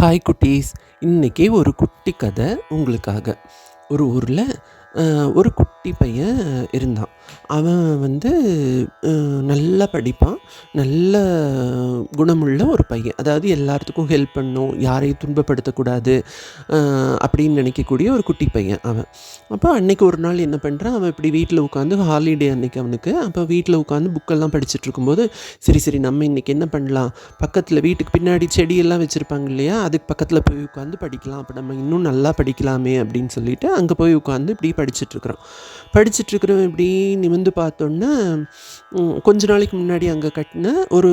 Hi குட்டீஸ். இன்றைக்கி ஒரு குட்டி கதை உங்களுக்காக. ஒரு ஊரில் ஒரு குட்டி பையன் இருந்தான். அவன் வந்து நல்லா படிப்பான். நல்ல குணமுள்ள ஒரு பையன். அதாவது எல்லாத்துக்கும் ஹெல்ப் பண்ணும் யாரையும் துன்பப்படுத்தக்கூடாது அப்படின்னு நினைக்கக்கூடிய ஒரு குட்டி பையன் அவன். அப்போ அன்னைக்கு ஒரு நாள் என்ன பண்ணுறான் அவன் இப்படி வீட்டில் உட்காந்து ஹாலிடே அன்னைக்கு அவனுக்கு. அப்போ வீட்டில் உட்காந்து புக்கெல்லாம் படிச்சுட்டு இருக்கும்போது சரி சரி நம்ம இன்றைக்கி என்ன பண்ணலாம்? பக்கத்தில் வீட்டுக்கு பின்னாடி செடியெல்லாம் வச்சுருப்பாங்க இல்லையா? அதுக்கு பக்கத்தில் போய் உட்காந்து படிக்கலாம். அப்போ நம்ம இன்னும் நல்லா படிக்கலாமே அப்படின்னு சொல்லிட்டு அங்கே போய் உட்காந்து இப்படி படிச்சுட்டு இருக்கிறான் இப்படி நிமிந்து பார்த்தோன்னே கொஞ்ச நாளைக்கு முன்னாடி அங்கே கட்டின ஒரு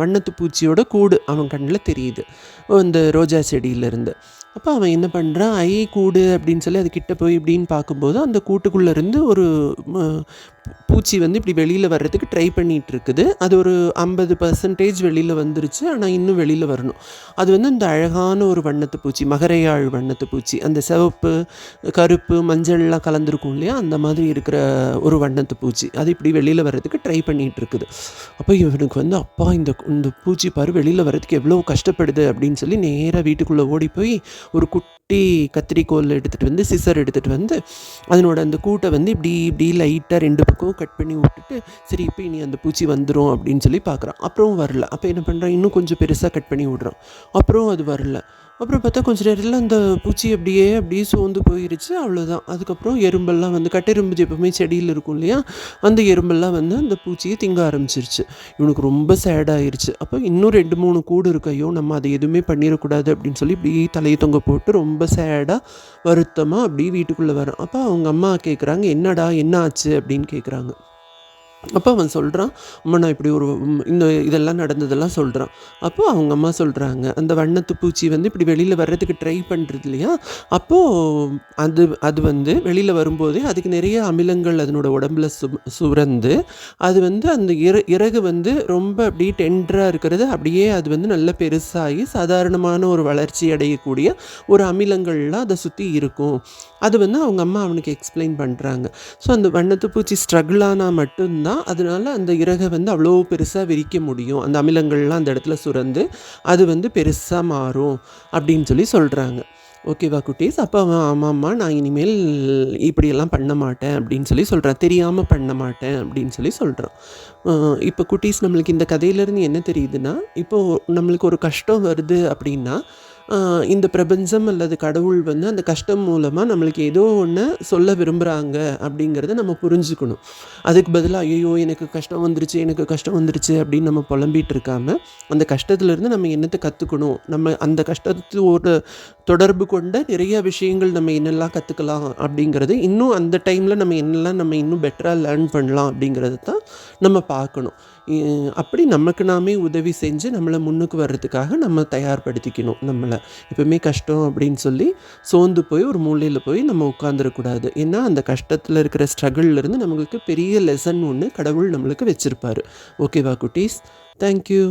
வண்ணத்து பூச்சியோட கூடு அவன் கண்ணில் தெரியுது. இந்த ரோஜா செடியிலேருந்து. அப்போ அவன் என்ன பண்ணுறான் ஐ கூடு அப்படின்னு சொல்லி அது கிட்ட போய் இப்படின்னு பார்க்கும்போது அந்த கூட்டுக்குள்ளே இருந்து ஒரு பூச்சி வந்து இப்படி வெளியில் வர்றதுக்கு ட்ரை பண்ணிகிட்டு இருக்குது அது ஒரு ஐம்பது பர்சன்டேஜ் வெளியில் வந்துருச்சு. ஆனால் இன்னும் வெளியில் வரணும். அது வந்து இந்த அழகான ஒரு வண்ணத்து பூச்சி மகரையாழ் வண்ணத்து பூச்சி அந்த சிவப்பு கருப்பு மஞ்சள்லாம் கலந்துருக்கும் இல்லையா? அந்த மாதிரி இருக்கிற ஒரு வண்ணத்து பூச்சி. அது இப்படி வெளியில் வர்றதுக்கு ட்ரை பண்ணிகிட்டு இருக்குது அப்போ இவனுக்கு வந்து அப்பா இந்த இந்த பூச்சி பாரு வெளியில் வர்றதுக்கு எவ்வளோ கஷ்டப்படுது? அப்படின்னு சொல்லி நேராக வீட்டுக்குள்ளே ஓடி போய் ஒரு குட்டி கத்திரிக்கோல் எடுத்துகிட்டு வந்து சிசர் எடுத்துகிட்டு வந்து அதனோட அந்த கூட்டை வந்து இப்படி இப்படி லைட்டாக ரெண்டு பக்கம் கட் பண்ணி விட்டுட்டு சரி இப்போ இனி அந்த பூச்சி வந்துடும் அப்படின்னு சொல்லி பார்க்குறான். அப்புறம் வரல. அப்போ என்ன பண்ணுறான் இன்னும் கொஞ்சம் பெருசாக கட் பண்ணி விடுறான். அப்புறம் அது வரல. அப்புறம் பார்த்தா கொஞ்ச நேரத்தில் அந்த பூச்சி அப்படியே அப்படியே சோர்ந்து போயிருச்சு அவ்வளோதான் அதுக்கப்புறம் எறும்பெல்லாம் வந்து கட்டெரும்பு எப்பவுமே செடியில் இருக்கும் இல்லையா? அந்த எறும்பெல்லாம் வந்து அந்த பூச்சியை திங்க ஆரம்பிச்சிருச்சு. இவனுக்கு ரொம்ப சேடாயிருச்சு அப்போ இன்னும் ரெண்டு மூணு கூடு இருக்கையோ நம்ம அதை எதுவுமே பண்ணிடக்கூடாது அப்படின்னு சொல்லி இப்படி தலையை தொங்க போட்டு ரொம்ப சேடாக வருத்தமாக அப்படியே வீட்டுக்குள்ளே வரான் அப்போ அவங்க அம்மா கேட்குறாங்க என்னடா என்ன ஆச்சு? அப்படின்னு கேட்குறாங்க அப்போ அவன் சொல்கிறான் அம்மா நான் இப்படி ஒரு இந்த இதெல்லாம் நடந்ததெல்லாம் சொல்கிறான் அப்போ அவங்க அம்மா சொல்கிறாங்க அந்த வண்ணத்து பூச்சி வந்து இப்படி வெளியில் வர்றதுக்கு ட்ரை பண்ணுறது இல்லையா? அப்போது அது அது வந்து வெளியில் வரும்போதே அதுக்கு நிறைய அமிலங்கள் அதனோட உடம்புல சு சுரந்து அது வந்து அந்த இற இறகு வந்து ரொம்ப அப்படியே டெண்டராக இருக்கிறது. அப்படியே அது வந்து நல்ல பெருசாகி சாதாரணமான ஒரு வளர்ச்சி அடையக்கூடிய ஒரு அமிலங்கள்லாம் அதை சுற்றி இருக்கும். அது வந்து அவங்க அம்மா அவனுக்கு எக்ஸ்பிளைன் பண்ணுறாங்க ஸோ அந்த வண்ணத்து பூச்சி ஸ்ட்ரகிள் ஆனால் மட்டும்தான் அதனால் அந்த இறகை வந்து அவ்வளோ பெருசாக விரிக்க முடியும். அந்த அமிலங்கள்லாம் அந்த இடத்துல சுரந்து அது வந்து பெருசாக மாறும் அப்படின்னு சொல்லி சொல்கிறாங்க ஓகேவா குட்டீஸ்? அப்போ அவன் ஆமாம்மா நான் இனிமேல் இப்படியெல்லாம் பண்ண மாட்டேன் அப்படின்னு சொல்லி சொல்கிறான் தெரியாமல் பண்ண மாட்டேன் அப்படின்னு சொல்லி சொல்கிறான் இப்போ குட்டீஸ் நம்மளுக்கு இந்த கதையிலேருந்து என்ன தெரியுதுன்னா இப்போது நம்மளுக்கு ஒரு கஷ்டம் வருது அப்படின்னா இந்த பிரபஞ்சம் அல்லது கடவுள் வந்து அந்த கஷ்டம் மூலமாக நம்மளுக்கு ஏதோ ஒன்று சொல்ல விரும்புகிறாங்க அப்படிங்கிறத நம்ம புரிஞ்சுக்கணும். அதுக்கு பதிலாக ஐயோ எனக்கு கஷ்டம் வந்துருச்சு எனக்கு கஷ்டம் வந்துருச்சு அப்படின்னு நம்ம புலம்பிகிட்டு இருக்காமல் அந்த கஷ்டத்துலேருந்து நம்ம என்னத்தை கற்றுக்கணும் நம்ம அந்த கஷ்டத்தோட தொடர்பு கொண்ட நிறைய விஷயங்கள் நம்ம என்னெல்லாம் கற்றுக்கலாம் அப்படிங்கிறது இன்னும் அந்த டைமில் நம்ம என்னெல்லாம் நம்ம இன்னும் பெட்டராக லேர்ன் பண்ணலாம் அப்படிங்கிறது தான் நம்ம பார்க்கணும். அப்படி நமக்கு நாமே உதவி செஞ்சு நம்மளை முன்னுக்கு வர்றதுக்காக நம்ம தயார்படுத்திக்கணும் நம்மளை. எப்பவுமே கஷ்டம் அப்படின்னு சொல்லி சோர்ந்து போய் ஒரு மூலையில் போய் நம்ம உட்காந்துடக்கூடாது ஏன்னா அந்த கஷ்டத்தில் இருக்கிற ஸ்ட்ரகிள்லேருந்து நம்மளுக்கு பெரிய லெசன் ஒன்று கடவுள் நம்மளுக்கு வச்சுருப்பாரு. ஓகேவா குட்டீஸ்? தேங்க்யூ